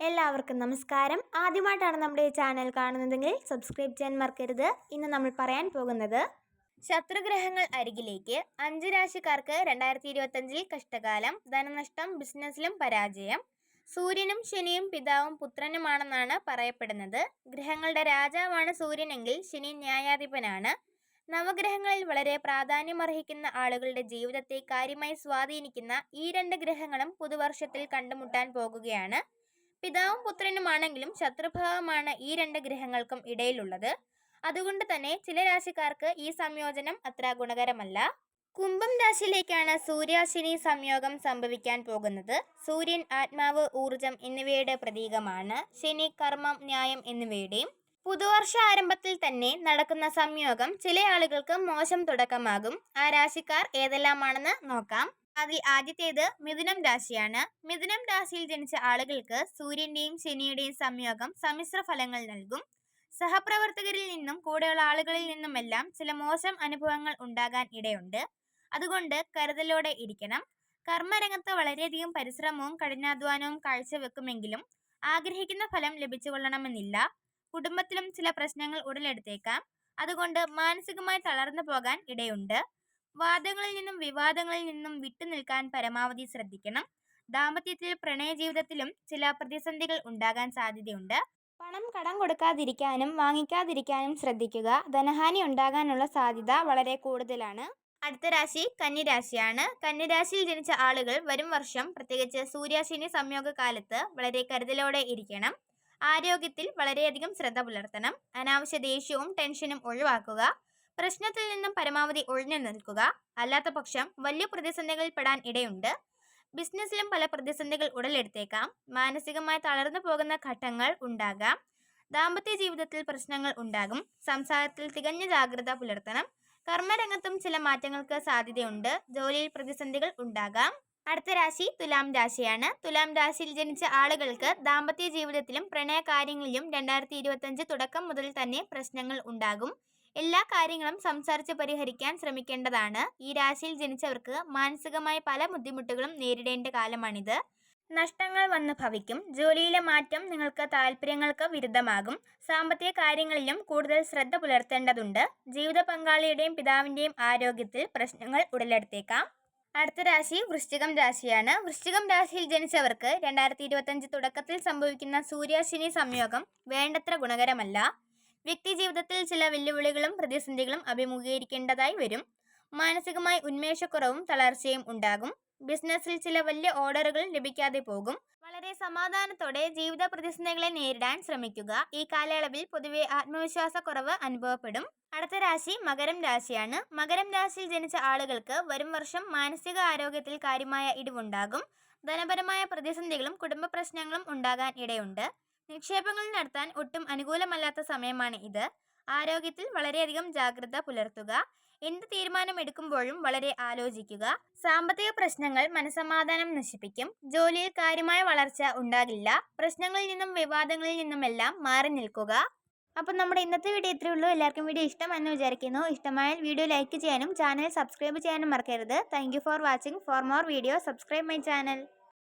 എല്ലാവർക്കും നമസ്കാരം. ആദ്യമായിട്ടാണ് നമ്മുടെ ഈ ചാനൽ കാണുന്നതെങ്കിൽ സബ്സ്ക്രൈബ് ചെയ്യാൻ മറക്കരുത്. ഇന്ന് നമ്മൾ പറയാൻ പോകുന്നത് ശത്രുഗ്രഹങ്ങൾ അരികിലേക്ക് അഞ്ച് രാശിക്കാർക്ക് രണ്ടായിരത്തി ഇരുപത്തഞ്ചിൽ കഷ്ടകാലം ധനനഷ്ടം ബിസിനസ്സിലും പരാജയം സൂര്യനും ശനിയും പിതാവും പുത്രനുമാണെന്നാണ് പറയപ്പെടുന്നത്. ഗ്രഹങ്ങളുടെ രാജാവാണ് സൂര്യനെങ്കിൽ ശനി ന്യായാധിപനാണ്. നവഗ്രഹങ്ങളിൽ വളരെ പ്രാധാന്യമർഹിക്കുന്ന ആളുകളുടെ ജീവിതത്തെ കാര്യമായി സ്വാധീനിക്കുന്ന ഈ രണ്ട് ഗ്രഹങ്ങളും പുതുവർഷത്തിൽ കണ്ടുമുട്ടാൻ പോകുകയാണ്. പിതാവും പുത്രനുമാണെങ്കിലും ശത്രുഭാവമാണ് ഈ രണ്ട് ഗ്രഹങ്ങൾക്കും ഇടയിലുള്ളത്. അതുകൊണ്ട് തന്നെ ചില രാശിക്കാർക്ക് ഈ സംയോജനം അത്ര ഗുണകരമല്ല. കുംഭം രാശിയിലേക്കാണ് സൂര്യാശിനി സംയോഗം സംഭവിക്കാൻ പോകുന്നത്. സൂര്യൻ ആത്മാവ് ഊർജം എന്നിവയുടെ പ്രതീകമാണ്. ശനി കർമ്മം ന്യായം എന്നിവയുടെയും. പുതുവർഷ ആരംഭത്തിൽ തന്നെ നടക്കുന്ന സംയോഗം ചില ആളുകൾക്ക് മോശം തുടക്കമാകും. ആ രാശിക്കാർ ഏതെല്ലാമാണെന്ന് നോക്കാം. അതിൽ ആദ്യത്തേത് മിഥുനം രാശിയാണ്. മിഥുനം രാശിയിൽ ജനിച്ച ആളുകൾക്ക് സൂര്യന്റെയും ശനിയുടെയും സംയോഗം സമ്മിശ്ര ഫലങ്ങൾ നൽകും. സഹപ്രവർത്തകരിൽ നിന്നും കൂടെയുള്ള ആളുകളിൽ നിന്നുമെല്ലാം ചില മോശം അനുഭവങ്ങൾ ഉണ്ടാകാൻ ഇടയുണ്ട്. അതുകൊണ്ട് കരുതലോടെ ഇരിക്കണം. കർമ്മരംഗത്ത് വളരെയധികം പരിശ്രമവും കഠിനാധ്വാനവും കാഴ്ചവെക്കുമെങ്കിലും ആഗ്രഹിക്കുന്ന ഫലം ലഭിച്ചുകൊള്ളണമെന്നില്ല. കുടുംബത്തിലും ചില പ്രശ്നങ്ങൾ ഉടലെടുത്തേക്കാം. അതുകൊണ്ട് മാനസികമായി തളർന്നു പോകാൻ ഇടയുണ്ട്. വാദങ്ങളിൽ നിന്നും വിവാദങ്ങളിൽ നിന്നും വിട്ടുനിൽക്കാൻ പരമാവധി ശ്രദ്ധിക്കണം. ദാമ്പത്യത്തിൽ പ്രണയ ജീവിതത്തിലും ചില പ്രതിസന്ധികൾ ഉണ്ടാകാൻ സാധ്യതയുണ്ട്. പണം കടം കൊടുക്കാതിരിക്കാനും വാങ്ങിക്കാതിരിക്കാനും ശ്രദ്ധിക്കുക. ധനഹാനി ഉണ്ടാകാനുള്ള സാധ്യത വളരെ കൂടുതലാണ്. അടുത്ത രാശി കന്നിരാശിയാണ്. കന്നിരാശിയിൽ ജനിച്ച ആളുകൾ വരും വർഷം പ്രത്യേകിച്ച് സൂര്യാശിനി സംയോഗ കാലത്ത് വളരെ കരുതലോടെ ഇരിക്കണം. ആരോഗ്യത്തിൽ വളരെയധികം ശ്രദ്ധ പുലർത്തണം. അനാവശ്യ ദേഷ്യവും ടെൻഷനും ഒഴിവാക്കുക. പ്രശ്നത്തിൽ നിന്നും പരമാവധി ഒഴിഞ്ഞു നിൽക്കുക. അല്ലാത്ത പക്ഷം വലിയ പ്രതിസന്ധികളിൽ പെടാൻ ഇടയുണ്ട്. ബിസിനസ്സിലും പല പ്രതിസന്ധികൾ ഉടലെടുത്തേക്കാം. മാനസികമായി തളർന്നു പോകുന്ന ഘട്ടങ്ങൾ ഉണ്ടാകാം. ദാമ്പത്യ ജീവിതത്തിൽ പ്രശ്നങ്ങൾ ഉണ്ടാകും. സംസാരത്തിൽ തികഞ്ഞ ജാഗ്രത പുലർത്തണം. കർമ്മരംഗത്തും ചില മാറ്റങ്ങൾക്ക് സാധ്യതയുണ്ട്. ജോലിയിൽ പ്രതിസന്ധികൾ ഉണ്ടാകാം. അടുത്ത രാശി തുലാം രാശിയാണ്. തുലാം രാശിയിൽ ജനിച്ച ആളുകൾക്ക് ദാമ്പത്യ ജീവിതത്തിലും പ്രണയ കാര്യങ്ങളിലും രണ്ടായിരത്തി തുടക്കം മുതൽ തന്നെ പ്രശ്നങ്ങൾ ഉണ്ടാകും. എല്ലാ കാര്യങ്ങളും സംസാരിച്ച് പരിഹരിക്കാൻ ശ്രമിക്കേണ്ടതാണ്. ഈ രാശിയിൽ ജനിച്ചവർക്ക് മാനസികമായ പല ബുദ്ധിമുട്ടുകളും നേരിടേണ്ട കാലമാണിത്. നഷ്ടങ്ങൾ വന്ന് ഭവിക്കും. ജോലിയിലെ മാറ്റം നിങ്ങൾക്ക് താല്പര്യങ്ങൾക്ക് വിരുദ്ധമാകും. സാമ്പത്തിക കാര്യങ്ങളിലും കൂടുതൽ ശ്രദ്ധ പുലർത്തേണ്ടതുണ്ട്. ജീവിത പങ്കാളിയുടെയും പിതാവിന്റെയും ആരോഗ്യത്തിൽ പ്രശ്നങ്ങൾ ഉടലെടുത്തേക്കാം. അടുത്ത രാശി വൃശ്ചികം രാശിയാണ്. വൃശ്ചികം രാശിയിൽ ജനിച്ചവർക്ക് രണ്ടായിരത്തി തുടക്കത്തിൽ സംഭവിക്കുന്ന സൂര്യാശിനി സംയോഗം വേണ്ടത്ര ഗുണകരമല്ല. വ്യക്തി ജീവിതത്തിൽ ചില വെല്ലുവിളികളും പ്രതിസന്ധികളും അഭിമുഖീകരിക്കേണ്ടതായി വരും. മാനസികമായി ഉന്മേഷക്കുറവും തളർച്ചയും ഉണ്ടാകും. ബിസിനസ്സിൽ ചില വലിയ ഓർഡറുകൾ ലഭിക്കാതെ പോകും. വളരെ സമാധാനത്തോടെ ജീവിത പ്രതിസന്ധികളെ നേരിടാൻ ശ്രമിക്കുക. ഈ കാലയളവിൽ പൊതുവെ ആത്മവിശ്വാസക്കുറവ് അനുഭവപ്പെടും. അടുത്ത രാശി മകരം രാശിയാണ്. മകരം രാശിയിൽ ജനിച്ച ആളുകൾക്ക് വരും വർഷം മാനസിക ആരോഗ്യത്തിൽ കാര്യമായ ഇടിവുണ്ടാകും. ധനപരമായ പ്രതിസന്ധികളും കുടുംബ പ്രശ്നങ്ങളും ഉണ്ടാകാൻ ഇടയുണ്ട്. നിക്ഷേപങ്ങൾ നടത്താൻ ഒട്ടും അനുകൂലമല്ലാത്ത സമയമാണ് ഇത്. ആരോഗ്യത്തിൽ വളരെയധികം ജാഗ്രത പുലർത്തുക. എന്ത് തീരുമാനം എടുക്കുമ്പോഴും വളരെ ആലോചിക്കുക. സാമ്പത്തിക പ്രശ്നങ്ങൾ മനസമാധാനം നശിപ്പിക്കും. ജോലിയിൽ കാര്യമായ വളർച്ച ഉണ്ടാകില്ല. പ്രശ്നങ്ങളിൽ നിന്നും വിവാദങ്ങളിൽ നിന്നുമെല്ലാം മാറി നിൽക്കുക. അപ്പം നമ്മുടെ ഇന്നത്തെ വീഡിയോ ഇത്രയേ ഉള്ളൂ. എല്ലാവർക്കും വീഡിയോ ഇഷ്ടമെന്ന് വിചാരിക്കുന്നു. ഇഷ്ടമായാൽ വീഡിയോ ലൈക്ക് ചെയ്യാനും ചാനൽ സബ്സ്ക്രൈബ് ചെയ്യാനും മറക്കരുത്. Thank for watching. For more video. Subscribe my channel.